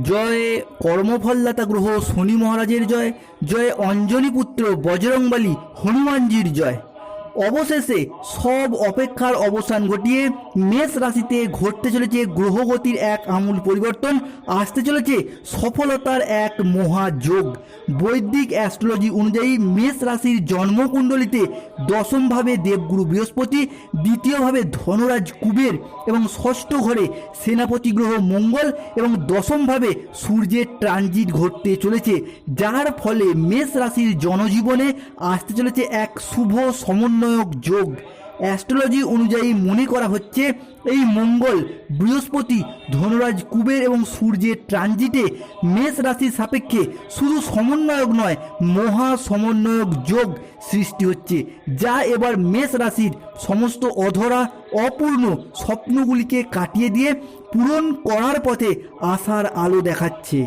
জয় কর্মফলদাতা গ্রহ শনি মহারাজের জয় জয় অঞ্জলি পুত্র বজরংবলী হনুমানজির জয়। অবশেষে সব অপেক্ষার অবসান ঘটিয়ে মেষ রাশিতে ঘটতে চলেছে গ্রহগতির এক আমূল পরিবর্তন। আসতে চলেছে সফলতার এক মহাযোগ। বৈদিক অ্যাস্ট্রোলজি অনুযায়ী মেষ রাশির জন্মকুণ্ডলিতে দশমভাবে দেবগুরু বৃহস্পতি, দ্বিতীয়ভাবে ধনরাজ কুবের এবং ষষ্ঠ ঘরে সেনাপতি গ্রহ মঙ্গল এবং দশমভাবে সূর্যের ট্রানজিট ঘটতে চলেছে। যার ফলে মেষ রাশির জনজীবনে আসতে চলেছে এক শুভ সমন্বয়ক যোগ। অ্যাস্ট্রোলজি অনুযায়ী মনে করা হচ্ছে, এই মঙ্গল বৃহস্পতি ধনুরাজ কুবের এবং সূর্যের ট্রানজিটে মেষ রাশির সাপেক্ষে শুধু সমন্বয়ক নয়, মহা সমন্বয়ক যোগ সৃষ্টি হচ্ছে, যা এবার মেষ রাশির সমস্ত অধরা, অপূর্ণ স্বপ্নগুলিকে কাটিয়ে দিয়ে পূরণ করার পথে আশার আলো দেখাচ্ছে।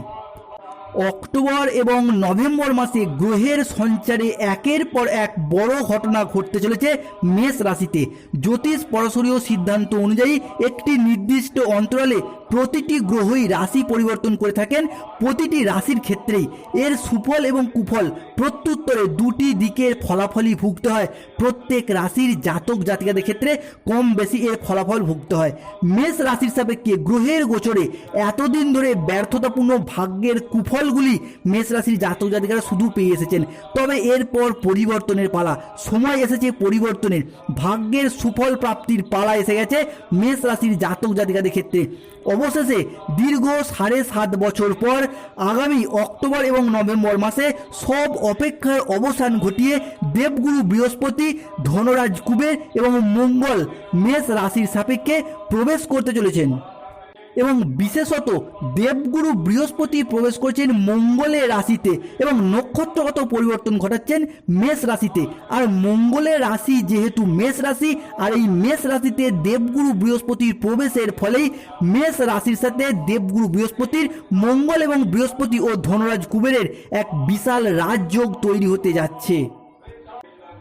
অক্টোবর এবং নভেম্বর মাসে গ্রহের সঞ্চারে একের পর এক বড় ঘটনা ঘটতে চলেছে মেষ রাশিতে। জ্যোতিষ পরশরীয় সিদ্ধান্ত অনুযায়ী একটি নির্দিষ্ট অন্তরালে প্রতিটি গ্রহই রাশি পরিবর্তন করে থাকেন, প্রতিটি রাশির ক্ষেত্রেই। এর সুফল এবং কুফল প্রত্যুত্তরে দুটি দিকের ফলাফলই ভুগতে হয়। প্রত্যেক রাশির জাতক জাতিকাদের ক্ষেত্রে কম বেশি এর ফলাফল ভুগতে হয়। মেষ রাশির সাপেক্ষে গ্রহের গোচরে এতদিন ধরে ব্যর্থতাপূর্ণ ভাগ্যের কুফলগুলি মেষ রাশির জাতক জাতিকারা শুধু পেয়ে এসেছেন। তবে এরপর পরিবর্তনের পালা। সময় এসেছে পরিবর্তনের। ভাগ্যের সুফল প্রাপ্তির পালা এসে গেছে মেষ রাশির জাতক জাতিকাদের ক্ষেত্রে। অবশেষে দীর্ঘ সাড়ে সাত বছর পর আগামী অক্টোবর এবং নভেম্বর মাসে সব অপেক্ষার অবসান ঘটিয়ে দেবগুরু বৃহস্পতি, ধনরাজ কুবের এবং মঙ্গল মেষ রাশির সাপেক্ষে প্রবেশ করতে চলেছেন। এবং বিশেষত দেবগুরু বৃহস্পতি প্রবেশ করছেন মঙ্গলের রাশিতে এবং নক্ষত্রগত পরিবর্তন ঘটাচ্ছেন মেষ রাশিতে। আর মঙ্গলের রাশি যেহেতু মেষ রাশি, আর এই মেষ রাশিতে দেবগুরু বৃহস্পতির প্রবেশের ফলেই মেষ রাশির সাথে দেবগুরু বৃহস্পতির মঙ্গল এবং বৃহস্পতি ও ধনরাজ কুবেরের এক বিশাল রাজযোগ তৈরি হতে যাচ্ছে।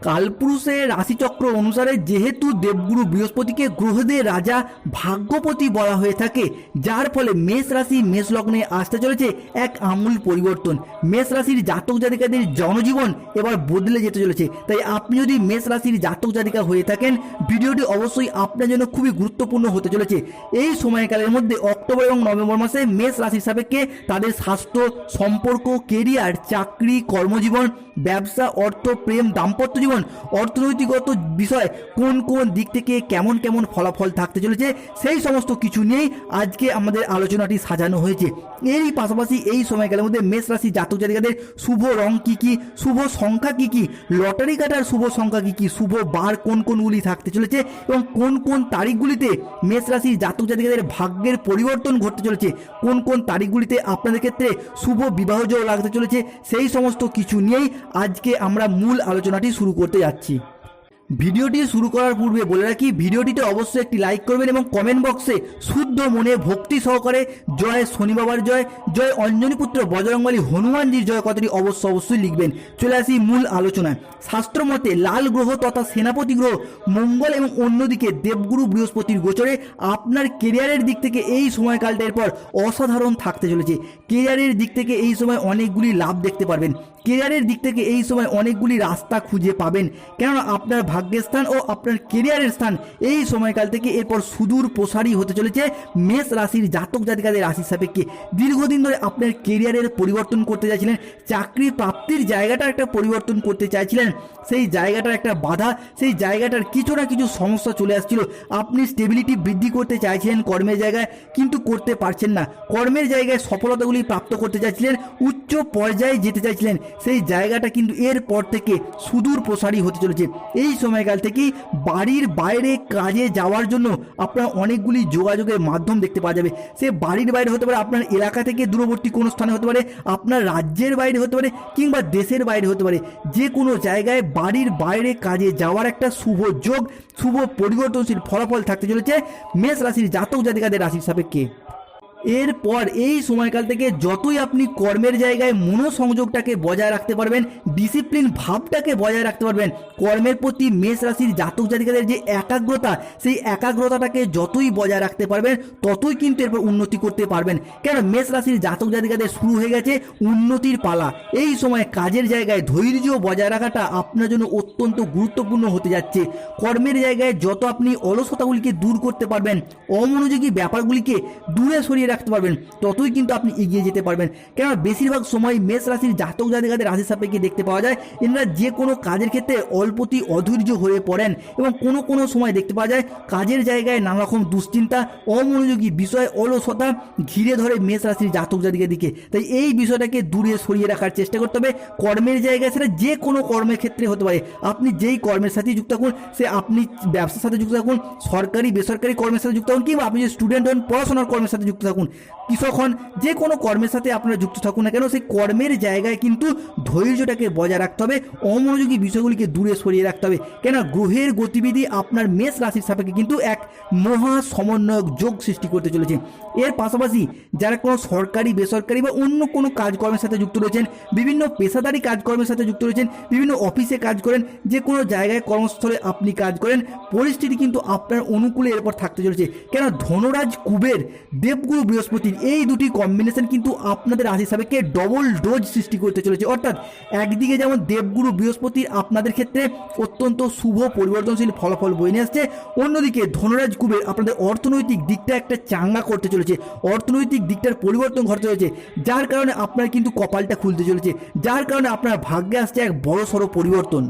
কালপুরুষের রাশিচক্র অনুসারে যেহেতু দেবগুরু বৃহস্পতিকে গ্রহদের রাজা ভাগ্যপতি বলা হয়ে থাকে, যার ফলে মেষ রাশি, মেষ লগ্নে আসতে চলেছে এক আমূল পরিবর্তন। মেষ রাশির জাতক জাতিকাদের জনজীবন এবার বদলে যেতে চলেছে। তাই আপনি যদি মেষ রাশির জাতক জাতিকা হয়ে থাকেন, ভিডিওটি অবশ্যই আপনার জন্য খুবই গুরুত্বপূর্ণ হতে চলেছে। এই সময়কালের মধ্যে অক্টোবর এবং নভেম্বর মাসে মেষ রাশির সাপেক্ষে তাদের স্বাস্থ্য, সম্পর্ক কেরিয়ার চাকরি, কর্মজীবন, ব্যবসা, অর্থ, প্রেম, দাম্পত্য জীবন অর্থনৈতিকগত বিষয় কোন কোন দিক থেকে কেমন কেমন ফলাফল থাকতে চলেছে, সেই সমস্ত কিছু নিয়েই আজকে আমাদের আলোচনাটি সাজানো হয়েছে। এরই পাশাপাশি এই সময়কালের মধ্যে মেষ রাশি জাতক জাতিকাদের শুভ রং কি কি, শুভ সংখ্যা কি কি, লটারি কাটার শুভ সংখ্যা কি কি, শুভ বার কোন কোনগুলি থাকতে চলেছে এবং কোন কোন তারিখগুলিতে মেষ রাশি জাতক জাতিকাদের ভাগ্যের পরিবর্তন ঘটতে চলেছে, কোন কোন তারিখগুলিতে আপনাদের ক্ষেত্রে শুভ বিবাহযোগ লাগতে চলেছে, সেই সমস্ত কিছু নিয়েই আজকে আমরা মূল আলোচনাটি শুরু করতে যাচ্ছি। ভিডিওটি শুরু করার পূর্বে বলে রাখি, ভিডিওটিতে অবশ্যই একটি লাইক করবেন এবং কমেন্ট বক্সে শুদ্ধ মনে ভক্তি সহকারে জয় শনি বাবার জয় জয় অঞ্জনী পুত্র বজরংবলী হনুমানজির জয় কথাটি অবশ্য অবশ্যই লিখবেন। চলে আসি মূল আলোচনায়। শাস্ত্র মতে লাল গ্রহ তথা সেনাপতি গ্রহ মঙ্গল এবং অন্যদিকে দেবগুরু বৃহস্পতির গোচরে আপনার কেরিয়ারের দিক থেকে এই সময়কালটা এরপর অসাধারণ থাকতে চলেছে। কেরিয়ারের দিক থেকে এই সময় অনেকগুলি লাভ দেখতে পারবেন। কেরিয়ারের দিক থেকে এই সময় অনেকগুলি রাস্তা খুঁজে পাবেন। কেননা আপনার ভাগ্যের স্থান ও আপনার কেরিয়ারের স্থান। এই সময়কাল থেকে এরপর সুদূর প্রসারী হতে চলেছে মেষ রাশির জাতক জাতিকাদের রাশি সাপেক্ষে। দীর্ঘদিন ধরে আপনার কেরিয়ারের পরিবর্তন করতে চাইছিলেন, চাকরি প্রাপ্তির জায়গাটা একটা পরিবর্তন করতে চাইছিলেন। সেই জায়গাটার একটা বাধা, সেই জায়গাটার কিছু না কিছু সমস্যা চলে আসছিল। আপনি স্টেবিলিটি বৃদ্ধি করতে চাইছিলেন কর্মের জায়গায়, কিন্তু করতে পারছেন না। কর্মের জায়গায় সফলতাগুলি প্রাপ্ত করতে চাইছিলেন, উচ্চ পর্যায়ে যেতে চাইছিলেন। সেই জায়গাটা কিন্তু এরপর থেকে সুদূর প্রসারী হতে চলেছে। এই সময়কাল থেকেই বাড়ির বাইরে কাজে যাওয়ার জন্য আপনার অনেকগুলি যোগাযোগের মাধ্যম দেখতে পাওয়া যাবে। সে বাড়ির বাইরে হতে পারে আপনার এলাকা থেকে দূরবর্তী কোনো স্থানে হতে পারে, আপনার রাজ্যের বাইরে হতে পারে কিংবা দেশের বাইরে হতে পারে। যে কোনো জায়গায় বাড়ির বাইরে কাজে যাওয়ার একটা শুভ যোগ, শুভ পরিবর্তনশীল ফলাফল থাকতে চলেছে। মেষ রাশির জাতক জাতিকাদের রাশির সাপেক্ষে। এরপর এই সময়কাল থেকে যতই আপনি কর্মের জায়গায় মনোসংযোগটাকে বজায় রাখতে পারবেন ডিসিপ্লিন ভাবটাকে বজায় রাখতে পারবেন, কর্মের প্রতি মেষ রাশির জাতক জাতিকাদের যে একাগ্রতা, সেই একাগ্রতাটাকে যতই বজায় রাখতে পারবেন, ততই কিন্তু এরপর উন্নতি করতে পারবেন। কেন? মেষ রাশির জাতক জাতিকাদের শুরু হয়ে গেছে উন্নতির পালা। এই সময় কাজের জায়গায় ধৈর্য বজায় রাখাটা আপনার জন্য অত্যন্ত গুরুত্বপূর্ণ হতে যাচ্ছে। কর্মের জায়গায় যত আপনি অলসতাগুলিকে দূর করতে পারবেন, অমনোযোগী ব্যাপারগুলিকে দূরে সরিয়ে রাখতে পারবেন, ততই কিন্তু আপনি এগিয়ে যেতে পারবেন। কেন বেশিরভাগ সময় মেষ রাশির জাতক জাতিকাদের রাশি সাপেক্ষে দেখতে পাওয়া যায়। এনারা যে কোনো কাজের ক্ষেত্রে অল্পতি অধৈর্য হয়ে পড়েন এবং কোনো কোনো সময় দেখতে পাওয়া যায় কাজের জায়গায় নানা রকম দুশ্চিন্তা, অমনোযোগী বিষয়, অলসতা ঘিরে ধরে মেষ রাশির জাতক জাতিকের দিকে। তাই এই বিষয়টাকে দূরে সরিয়ে রাখার চেষ্টা করতে হবে। কর্মের জায়গায় সেটা যে কোনো কর্মের ক্ষেত্রে হতে পারে। আপনি যেই কর্মের সাথে যুক্ত থাকুন, সে আপনি ব্যবসার সাথে যুক্ত থাকুন, সরকারি, বেসরকারি কর্মের সাথে যুক্ত থাকুন কিংবা আপনি যদি স্টুডেন্ট হন, পড়াশোনার কর্মের সাথে যুক্ত থাকুন। কৃষক হন যে কোনো কর্মের সাথে আপনারা যুক্ত থাকুন না কেন, সেই কর্মের জায়গায় কিন্তু ধৈর্যটাকে বজায় রাখতে হবে, অমনোযোগী বিষয়গুলিকে দূরে সরিয়ে রাখতে হবে। কেন গ্রহের গতিবিধি আপনার মেষ রাশির সাপেক্ষে কিন্তু এক মহা সমন্বয়ক যোগ সৃষ্টি করতে চলেছে। এর পাশাপাশি যারা কোনো সরকারি, বেসরকারি বা অন্য কোনো কাজকর্মের সাথে যুক্ত রয়েছেন, বিভিন্ন পেশাদারি কাজকর্মের সাথে যুক্ত রয়েছেন, বিভিন্ন অফিসে কাজ করেন, যে কোনো জায়গায় কর্মস্থলে আপনি কাজ করেন, পরিস্থিতি কিন্তু আপনার অনুকূলে এরপর থাকতে চলেছে। কেন ধনরাজ কুবের দেবগুরু বৃহস্পতির এই দুটি কম্বিনেশন কিন্তু আপনাদের রাশি সাপেক্ষে ডবল ডোজ সৃষ্টি করতে চলেছে। অর্থাৎ একদিকে যেমন দেবগুরু বৃহস্পতির আপনাদের ক্ষেত্রে অত্যন্ত শুভ পরিবর্তনশীল ফলাফল বয়ে নিয়ে আসছে, অন্যদিকে ধনরাজ কুবের আপনাদের অর্থনৈতিক দিকটা একটা চাঙ্গা করতে চলেছে। অর্থনৈতিক দিকটার পরিবর্তন ঘটতে চলেছে, যার কারণে আপনার কিন্তু কপালটা খুলতে চলেছে, যার কারণে আপনার ভাগ্যে আসছে এক বড় সড়ো পরিবর্তন।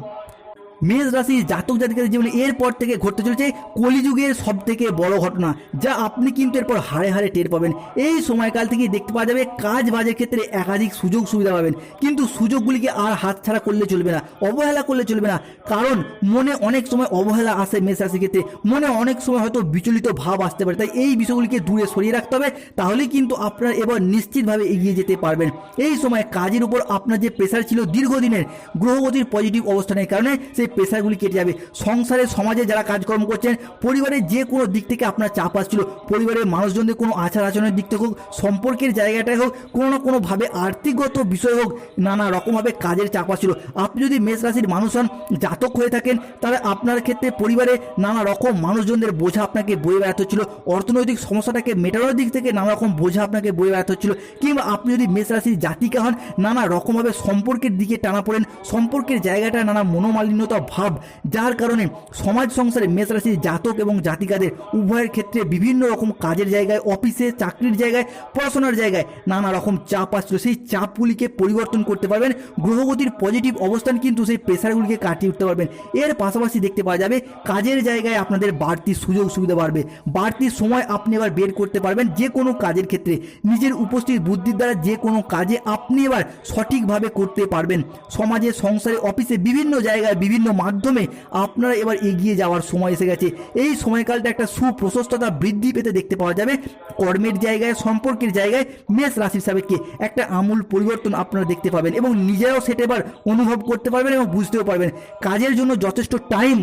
মেষ রাশি জাতক জাতিকাদের জীবনে এরপর থেকে ঘটতে চলেছে কলিযুগের সব থেকে বড় ঘটনা, যা আপনি কিন্তু এরপর হারে হারে টের পাবেন। এই সময়কাল থেকে দেখতে পাওয়া যাবে কাজ বাজের ক্ষেত্রে একাধিক সুযোগ সুবিধা পাবেন, কিন্তু সুযোগগুলিকে আর হাতছাড়া করলে চলবে না, অবহেলা করলে চলবে না, কারণ মনে অনেক সময় অবহেলা আসে মেষ রাশির ক্ষেত্রে, মনে অনেক সময় হয়তো বিচলিত ভাব আসতে পারে, তাই এই বিষয়গুলিকে দূরে সরিয়ে রাখতে হবে, তাহলেই কিন্তু আপনার এবার নিশ্চিতভাবে এগিয়ে যেতে পারবেন। এই সময় কাজের উপর আপনার যে প্রেশার ছিল দীর্ঘদিনের, গ্রহগতির পজিটিভ অবস্থানের কারণে, সেই প্রেশারগুলি কেটে যাবে। সংসারে, সমাজে যারা কাজকর্ম করছেন, পরিবারের যে কোনো দিক থেকে আপনার চাপ আসছিল, পরিবারের মানুষজনদের কোনো আচার আচরণের দিক থেকে হোক, সম্পর্কের জায়গাটায় হোক, কোনো না কোনোভাবে আর্থিকগত বিষয় হোক, নানা রকমভাবে কাজের চাপ আসছিল। আপনি যদি মেষ রাশির মানুষ হন, জাতক হয়ে থাকেন, তাহলে আপনার ক্ষেত্রে পরিবারে নানা রকম মানুষজনদের বোঝা আপনাকে বয়ে বেড়াতে হচ্ছিল। অর্থনৈতিক সমস্যাটাকে মেটানোর দিক থেকে নানা রকম বোঝা আপনাকে বয়ে বেড়াতে হচ্ছিল। কিংবা আপনি যদি মেষ রাশির জাতিকা হন, নানা রকমভাবে সম্পর্কের দিকে টানা পড়েন, সম্পর্কের জায়গাটা নানা মনোমালিন্যতা ভাব, যার কারণে সমাজ সংসারে মেষ রাশির জাতক এবং জাতিকাদের উভয়ের ক্ষেত্রে বিভিন্ন রকম কাজের জায়গায়, অফিসে, চাকরির জায়গায়, পড়াশোনার জায়গায় নানা রকম চাপ আসছিল সেই চাপগুলিকে পরিবর্তন করতে পারবেন। গ্রহগতির পজিটিভ অবস্থান কিন্তু সেই প্রেশারগুলিকে কাটিয়ে উঠতে পারবেন। এর পাশাপাশি দেখতে পাওয়া যাবে, কাজের জায়গায় আপনাদের বাড়তি সুযোগ সুবিধা বাড়বে। বাড়তি সময় আপনি এবার বের করতে পারবেন যে কোনো কাজের ক্ষেত্রে। নিজের উপস্থিত বুদ্ধির দ্বারা যে কোনো কাজে আপনি এবার সঠিকভাবে করতে পারবেন। সমাজে, সংসারে, অফিসে বিভিন্ন জায়গায় বিভিন্ন মাধ্যমে আপনারা এবার এগিয়ে যাওয়ার সময় এসে গেছে। এই সময়কালটা একটা সুপ্রশস্ততা বৃদ্ধি পেতে দেখতে পাওয়া যাবে। কর্মের জায়গায়, সম্পর্কের জায়গায় মেষ রাশির সাপেক্ষে একটা আমূল পরিবর্তন আপনারা দেখতে পাবেন এবং নিজেরাও সেটা এবার অনুভব করতে পারবেন এবং বুঝতেও পারবেন। কাজের জন্য যথেষ্ট টাইম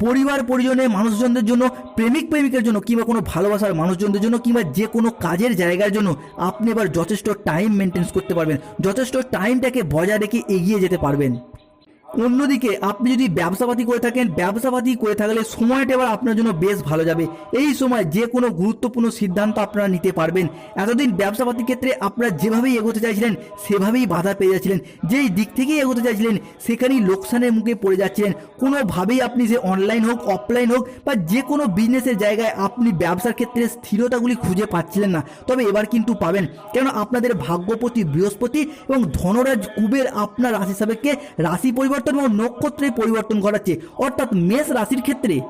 পরিবার পরিজনে মানুষজনদের জন্য, প্রেমিক, প্রেমিকের জন্য কিংবা কোনো ভালোবাসার মানুষজনদের জন্য কিংবা যে কোনো কাজের জায়গার জন্য আপনি এবার যথেষ্ট টাইম মেনটেন্স করতে পারবেন। যথেষ্ট টাইমটাকে বজায় রেখে এগিয়ে যেতে পারবেন। অন্যদিকে আপনি যদি ব্যবসাপাতি করে থাকেন, ব্যবসাপাতি করে থাকলে সময়টা এবার আপনার জন্য বেশ ভালো যাবে। এই সময় যে কোনো গুরুত্বপূর্ণ সিদ্ধান্ত আপনারা নিতে পারবেন। এতদিন ব্যবসাপাতির ক্ষেত্রে আপনারা যেভাবেই এগোতে চাইছিলেন, সেভাবেই বাধা পেয়ে যাচ্ছিলেন। যেই দিক থেকেই এগোতে চাইছিলেন, সেখানেই লোকসানের মুখে পড়ে যাচ্ছিলেন। কোনোভাবেই আপনি যে অনলাইন হোক অফলাইন হোক, বা যে কোনো বিজনেসের জায়গায় আপনি ব্যবসার ক্ষেত্রে স্থিরতাগুলি খুঁজে পাচ্ছিলেন না। তবে এবার কিন্তু পাবেন। কেন আপনাদের ভাগ্যপতি বৃহস্পতি এবং ধনরাজ কুবের আপনার রাশি সাপেক্ষে রাশি পরিবর্তন এবং নক্ষত্রের পরিবর্তন ঘটাচ্ছে। অর্থাৎ মেষ রাশির ক্ষেত্রে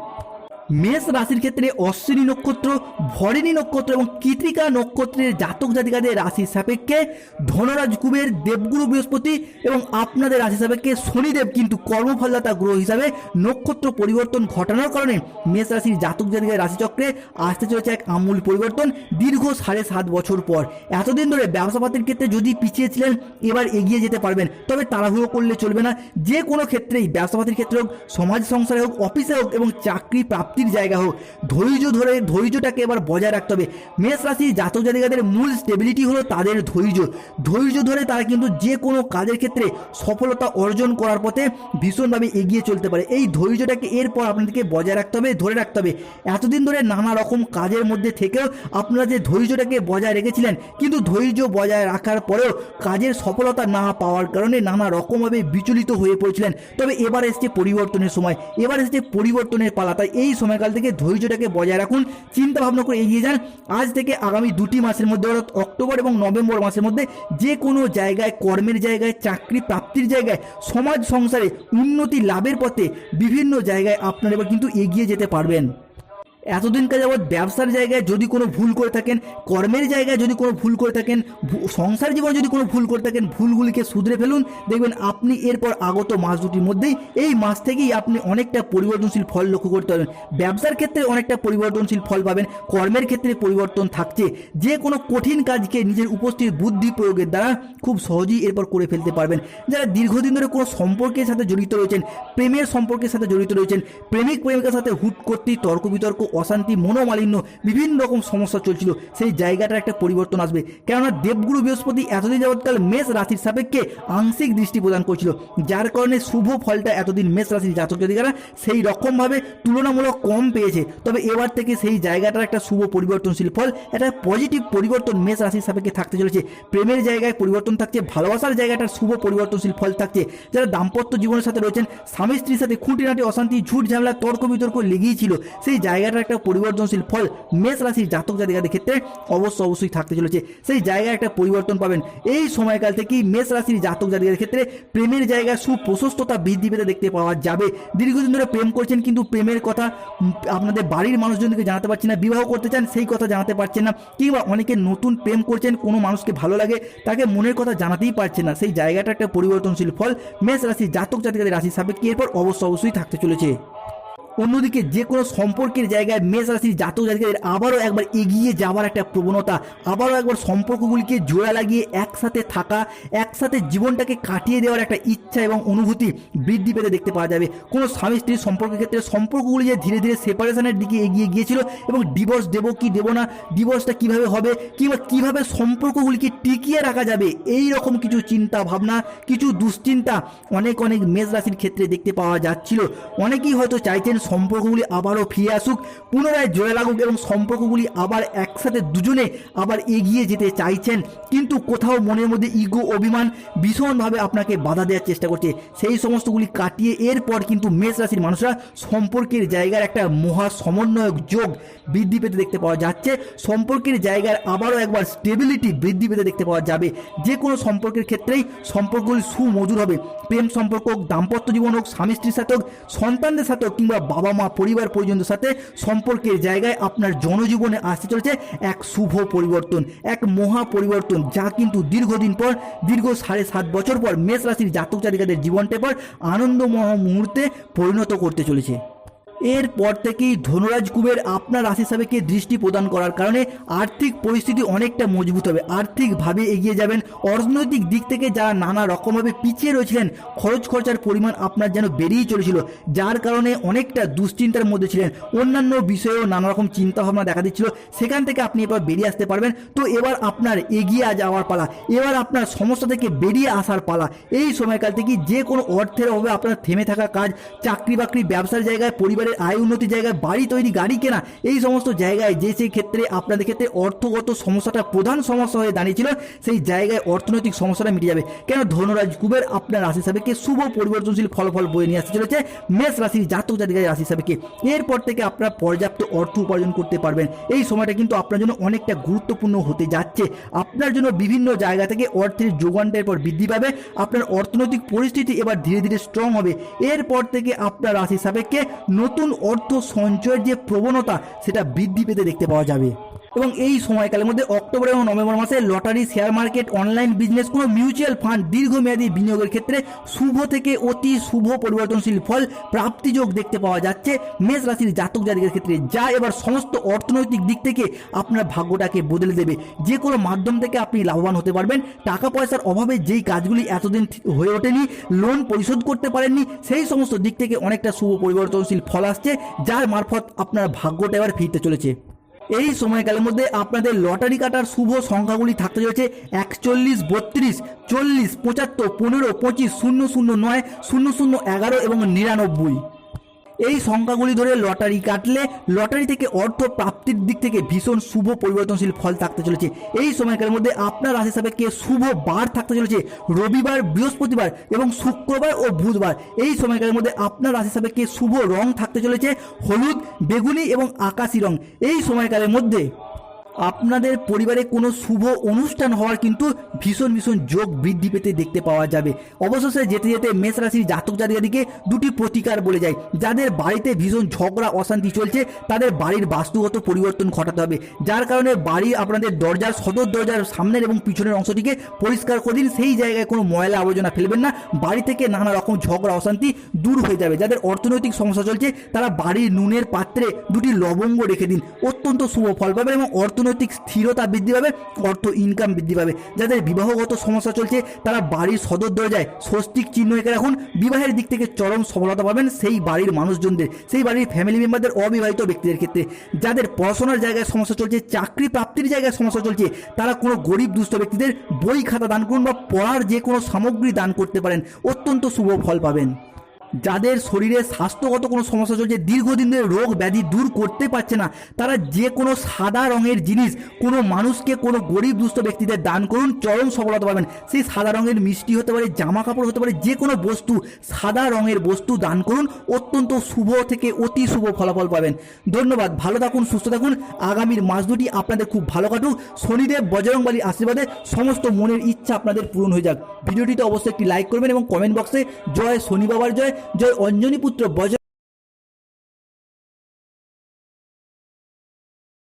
মেষ রাশির ক্ষেত্রে অশ্বিনী নক্ষত্র, ভরিণী নক্ষত্র এবং কৃতিকা নক্ষত্রের জাতক জাতিকাদের রাশির সাপেক্ষে ধনরাজ কুবের দেবগুরু বৃহস্পতি এবং আপনাদের রাশি সাপেক্ষে শনিদেব কিন্তু কর্মফলদাতা গ্রহ হিসাবে নক্ষত্র পরিবর্তন ঘটানোর কারণে মেষ রাশির জাতক জাতিকার রাশিচক্রে আসতে চলেছে এক আমূল পরিবর্তন দীর্ঘ সাড়ে সাত বছর পর। এতদিন ধরে ব্যবসাপাতির ক্ষেত্রে যদি পিছিয়ে ছিলেন, এবার এগিয়ে যেতে পারবেন। তবে তাড়াহুড়ো করলে চলবে না। যে কোনো ক্ষেত্রেই ব্যবসাপাতির ক্ষেত্রে হোক, সমাজ সংসারে হোক, অফিসে হোক এবং চাকরি প্রাপ্তি প্রাপ্তির জায়গা হোক, ধৈর্য ধরে, ধৈর্যটাকে এবার বজায় রাখতে হবে। মেষ রাশি জাতক জাতিকাদের মূল স্টেবিলিটি হলো তাদের ধৈর্য। ধৈর্য ধরে তারা কিন্তু যে কোনো কাজের ক্ষেত্রে সফলতা অর্জন করার পথে ভীষণভাবে এগিয়ে চলতে পারে। এই ধৈর্যটাকে এরপর আপনাদেরকে বজায় রাখতে হবে, ধরে রাখতে হবে। এতদিন ধরে নানা রকম কাজের মধ্যে থেকেও আপনারা যে ধৈর্যটাকে বজায় রেখেছিলেন, কিন্তু ধৈর্য বজায় রাখার পরেও কাজের সফলতা না পাওয়ার কারণে নানা রকমভাবে বিচলিত হয়ে পড়েছিলেন। তবে এবার এসছে পরিবর্তনের সময়। এবার এসছে পরিবর্তনের পালা। তাই এই সময়কাল থেকে ধৈর্যটাকে বজায় রাখুন চিন্তা ভাবনা করে এগিয়ে যান। আজ থেকে আগামী দুটি মাসের মধ্যে, অর্থাৎ অক্টোবর এবং নভেম্বর মাসের মধ্যে যে কোনো জায়গায়, কর্মের জায়গায়, চাকরি প্রাপ্তির জায়গায়, সমাজ সংসারে উন্নতি লাভের পথে বিভিন্ন জায়গায় আপনারা এবার কিন্তু এগিয়ে যেতে পারবেন। এতদিনকার যাবৎ ব্যবসার জায়গায় যদি কোনো ভুল করে থাকেন, কর্মের জায়গায় যদি কোনো ভুল করে থাকেন সংসার জীবনে যদি কোনো ভুল করে থাকেন, ভুলগুলিকে শুধরে ফেলুন। দেখবেন আপনি এরপর আগত মাস দুটির মধ্যেই এই মাস থেকেই আপনি অনেকটা পরিবর্তনশীল ফল লক্ষ্য করতে পারবেন। ব্যবসার ক্ষেত্রে অনেকটা পরিবর্তনশীল ফল পাবেন, কর্মের ক্ষেত্রে পরিবর্তন থাকছে। যে কোনো কঠিন কাজকে নিজের উপস্থিত বুদ্ধি প্রয়োগের দ্বারা খুব সহজেই এরপর করে ফেলতে পারবেন। যারা দীর্ঘদিন ধরে কোনো সম্পর্কের সাথে জড়িত রয়েছেন, প্রেমের সম্পর্কের সাথে জড়িত রয়েছেন, প্রেমিক প্রেমিকার সাথে হুট করতেই তর্ক বিতর্ক অশান্তি, মনোমালিন্য, বিভিন্ন রকম সমস্যা চলছিল। সেই জায়গাটার একটা পরিবর্তন আসবে। কেননা দেবগুরু বৃহস্পতি এতদিন যাবৎকাল মেষ রাশির সাপেক্ষে আংশিক দৃষ্টি প্রদান করছিল। যার কারণে শুভ ফলটা এতদিন মেষ রাশির জাতক জাতিকারা সেই রকমভাবে তুলনামূলক কম পেয়েছে। তবে এবার থেকে সেই জায়গাটার একটা শুভ পরিবর্তনশীল ফল, একটা পজিটিভ পরিবর্তন মেষ রাশির সাপেক্ষে থাকতে চলেছে। প্রেমের জায়গায় পরিবর্তন থাকছে, ভালোবাসার জায়গাটার শুভ পরিবর্তনশীল ফল থাকছে। যারা দাম্পত্য জীবনের সাথে রয়েছেন, স্বামী স্ত্রীর সাথে খুঁটিনাটি, অশান্তি, ঝুট ঝামেলা, তর্ক বিতর্ক লেগেই ছিল। সেই জায়গাটার একটা পরিবর্তনশীল ফল মেষ রাশির জাতক জাতিকাদের ক্ষেত্রে অবশ্য অবশ্যই থাকতে চলেছে। সেই জায়গায় একটা পরিবর্তন পাবেন। এই সময়কাল থেকেই মেষ রাশির জাতক জাতিকাদের ক্ষেত্রে প্রেমের জায়গায় সুপ্রশস্ততা বৃদ্ধি পেতে দেখতে পাওয়া যাবে। দীর্ঘদিন ধরে প্রেম করছেন কিন্তু প্রেমের কথা আপনাদের বাড়ির মানুষজনকে জানাতে পারছেন না, বিবাহ করতে চান সেই কথা জানাতে পারছেন না, কিংবা অনেকে নতুন প্রেম করছেন, কোনো মানুষকে ভালো লাগে, তাকে মনের কথা জানাতেই পারছেন না। সেই জায়গাটা একটা পরিবর্তনশীল ফল মেষ রাশি জাতক জাতিকাদের রাশি সাপেক্ষে এরপর অবশ্য অবশ্যই থাকতে চলেছে। অন্যদিকে যে কোনো সম্পর্কের জায়গায় মেষ রাশির জাতক জাতিকাদের আবারও একবার এগিয়ে যাওয়ার একটা প্রবণতা, আবারও একবার সম্পর্কগুলিকে জোড়া লাগিয়ে একসাথে থাকা, একসাথে জীবনটাকে কাটিয়ে দেওয়ার একটা ইচ্ছা এবং অনুভূতি বৃদ্ধি পেতে দেখতে পাওয়া যাবে। কোনো স্বামী স্ত্রীর সম্পর্কের ক্ষেত্রে সম্পর্কগুলি যে ধীরে ধীরে সেপারেশনের দিকে এগিয়ে গিয়েছিল এবং ডিভোর্স দেবো কি দেবো না ডিভোর্সটা কীভাবে হবে কিংবা কীভাবে সম্পর্কগুলিকে টিকিয়ে রাখা যাবে, এই রকম কিছু চিন্তা ভাবনা, কিছু দুশ্চিন্তা অনেক অনেক মেষ রাশির ক্ষেত্রে দেখতে পাওয়া যাচ্ছিল। অনেকেই হয়তো চাইছেন সম্পর্কগুলি আবারও ফিরে আসুক, পুনরায় জোরে লাগুক এবং সম্পর্কগুলি আবার একসাথে দুজনে আবার এগিয়ে যেতে চাইছেন। কিন্তু কোথাও মনের মধ্যে ইগো, অভিমান ভীষণভাবে আপনাকে বাধা দেওয়ার চেষ্টা করছে। সেই সমস্তগুলি কাটিয়ে এরপর কিন্তু মেষ রাশির মানুষরা সম্পর্কের জায়গার একটা মহা সমন্বয়ক যোগ বৃদ্ধি পেতে দেখতে পাওয়া যাচ্ছে। সম্পর্কের জায়গার আবারও একবার স্টেবিলিটি বৃদ্ধি পেতে দেখতে পাওয়া যাবে। যে কোনো সম্পর্কের ক্ষেত্রেই সম্পর্কগুলি সুমধুর হবে। প্রেম সম্পর্ক হোক, দাম্পত্য জীবন হোক স্বামী স্ত্রীর সাথে হোক, সন্তানদের সাথে হোক কিংবা বাবা মা পরিবার পরিজনদের সাথে সম্পর্কের জায়গায় আপনার জনজীবনে আসতে চলেছে এক শুভ পরিবর্তন, এক মহা পরিবর্তন যা কিন্তু দীর্ঘদিন পর, দীর্ঘ সাড়ে সাত বছর পর মেষ রাশির জাতক জাতিকাদের জীবনটা পর আনন্দময় মুহূর্তে পরিণত করতে চলেছে। এরপর থেকেই ধনুরাজ কুবের আপনার রাশি সাপেক্ষে দৃষ্টি প্রদান করার কারণে আর্থিক পরিস্থিতি অনেকটা মজবুত হবে। আর্থিকভাবে এগিয়ে যাবেন। অর্থনৈতিক দিক থেকে যারা নানা রকমভাবে পিছিয়ে রয়েছিলেন, খরচ খরচার পরিমাণ আপনার যেন বেড়েই চলেছিল, যার কারণে অনেকটা দুশ্চিন্তার মধ্যে ছিলেন। অন্যান্য বিষয়েও নানা রকম চিন্তা ভাবনা দেখা দিচ্ছিল। সেখান থেকে আপনি এবার বেরিয়ে আসতে পারবেন। তো এবার আপনার এগিয়ে যাওয়ার পালা, এবার আপনার সমস্যা থেকে বেরিয়ে আসার পালা, এই সময়কাল থেকে যে কোনো অর্থের অভাবে আপনার থেমে থাকা কাজ চাকরি বাকরি ব্যবসার জায়গায় পরিবারের আয় উন্নতির জায়গায় বাড়ি তৈরি, গাড়ি কেনা, এই সমস্ত জায়গায় যে সেই ক্ষেত্রে আপনাদের ক্ষেত্রে অর্থগত সমস্যাটা প্রধান সমস্যা হয়ে দাঁড়িয়েছিল, সেই জায়গায় অর্থনৈতিক সমস্যাটা মিটে যাবে। কেন ধনুরাজ কুবের আপনার রাশি সাপেক্ষে শুভ পরিবর্তনশীল ফলাফল বয়ে নিয়ে আসতে চলেছে? মেষ রাশির জাতক জাতিকার রাশি সাপেক্ষে এরপর থেকে আপনারা পর্যাপ্ত অর্থ উপার্জন করতে পারবেন। এই সময়টা কিন্তু আপনার জন্য অনেকটা গুরুত্বপূর্ণ হতে যাচ্ছে। আপনার জন্য বিভিন্ন জায়গা থেকে অর্থের যোগানটা এরপর বৃদ্ধি পাবে। আপনার অর্থনৈতিক পরিস্থিতি এবার ধীরে ধীরে স্ট্রং হবে। এরপর থেকে আপনার রাশি সাপেক্ষে নতুন অর্থ সঞ্চয়ের যে প্রবণতা সেটা বৃদ্ধি পেতে দেখতে পাওয়া যাবে। এবং এই সময়কালের মধ্যে অক্টোবর এবং নভেম্বর মাসে lottery share market online business কোনো মিউচুয়াল ফান্ড দীর্ঘমেয়াদী বিনিয়োগের ক্ষেত্রে শুভ থেকে অতি শুভ পরিবর্তনশীল ফল প্রাপ্তিযোগ দেখতে পাওয়া যাচ্ছে। মেষ রাশির জাতক জাতিকের ক্ষেত্রে যা এবার সমস্ত অর্থনৈতিক দিক থেকে আপনার ভাগ্যটাকে বদলে দেবে। যে কোনো মাধ্যম থেকে আপনি লাভবান হতে পারবেন। টাকা পয়সার অভাবে যেই কাজগুলি এতদিন হয়ে ওঠেনি লোন পরিশোধ করতে পারেননি, সেই সমস্ত দিক থেকে অনেকটা শুভ পরিবর্তনশীল ফল আসছে, যার মারফত আপনার ভাগ্যটা এবার ফিরতে চলেছে। এই সময়কালের মধ্যে আপনাদের লটারি কাটার শুভ সংখ্যাগুলি থাকতে চলেছে একচল্লিশ, বত্রিশ, চল্লিশ, পঁচাত্তর, পনেরো, পঁচিশ, শূন্য শূন্য নয়, শূন্য শূন্য এগারো এবং নিরানব্বই। এই সংখ্যাগুলি ধরে লটারি কাটলে লটারি থেকে অর্থ প্রাপ্তির দিক থেকে ভীষণ শুভ পরিবর্তনশীল ফল থাকতে চলেছে। এই সময়কালের মধ্যে আপনার রাশি কে শুভ বার থাকতে চলেছে। রবিবার, বৃহস্পতিবার এবং শুক্রবার ও বুধবার। এই সময়কালের মধ্যে আপনার রাশি কে শুভ রং থাকতে চলেছে। হলুদ, বেগুনি এবং আকাশি রং। এই সময়কালের মধ্যে আপনাদের পরিবারে কোনো শুভ অনুষ্ঠান হওয়ার কিন্তু ভীষণ ভীষণ যোগ বৃদ্ধি পেতে দেখতে পাওয়া যাবে। অবশেষে যেতে যেতে মেষ রাশির জাতক জাতিকাদিকে দুটি প্রতিকার বলে যায়। যাদের বাড়িতে ভীষণ ঝগড়া, অশান্তি চলছে, তাদের বাড়ির বাস্তুগত পরিবর্তন ঘটাতে হবে। যার কারণে বাড়ি আপনাদের দরজার, সদর দরজার সামনের এবং পিছনের অংশটিকে পরিষ্কার করে দিন। সেই জায়গায় কোনো ময়লা আবর্জনা ফেলবেন না। বাড়ি থেকে নানা রকম ঝগড়া, অশান্তি দূর হয়ে যাবে। যাদের অর্থনৈতিক সমস্যা চলছে, তারা বাড়ির নুনের পাত্রে দুটি লবঙ্গ রেখে দিন। অত্যন্ত শুভ ফল পাবেন এবং অর্থনৈতিক স্থিরতা বৃদ্ধি পাবে, অর্থ ইনকাম বৃদ্ধি পাবে। যাদের বিবাহগত সমস্যা চলছে, তারা বাড়ির সদর দরজায় স্বস্তিক চিহ্ন এঁকে রাখুন। বিবাহের দিক থেকে চরম সফলতা পাবেন সেই বাড়ির মানুষজনদের, সেই বাড়ির ফ্যামিলি মেম্বারদের অবিবাহিত ব্যক্তিদের ক্ষেত্রে। যাদের পড়াশোনার জায়গায় সমস্যা চলছে, চাকরি প্রাপ্তির জায়গায় সমস্যা চলছে, তারা কোনো গরিব দুস্থ ব্যক্তিদের বই খাতা দান করুন বা পড়ার যে কোনো সামগ্রী দান করতে পারেন। অত্যন্ত শুভ ফল পাবেন। যাদের শরীরে স্বাস্থ্যগত কোনো সমস্যা চলছে, দীর্ঘদিন ধরে রোগ ব্যাধি দূর করতে পারছে না, তারা যে কোনো সাদা রঙের জিনিস কোনো মানুষকে, কোনো গরিব দুস্থ ব্যক্তিদের দান করুন, চরম সফলতা পাবেন। সেই সাদা রঙের মিষ্টি হতে পারে, জামা কাপড় হতে পারে, যে কোনো বস্তু সাদা রঙের বস্তু দান করুন, অত্যন্ত শুভ থেকে অতি শুভ ফলাফল পাবেন। ধন্যবাদ, ভালো থাকুন, সুস্থ থাকুন। আগামীর মাস দুটি আপনাদের খুব ভালো কাটুক। শনিদেব বজরংবালির আশীর্বাদে সমস্ত মনের ইচ্ছা আপনাদের পূরণ হয়ে যাক। ভিডিওটিতে অবশ্যই একটি লাইক করবেন এবং কমেন্ট বক্সে জয় শনি বাবার জয়। জয় অঞ্জনী পুত্র বজ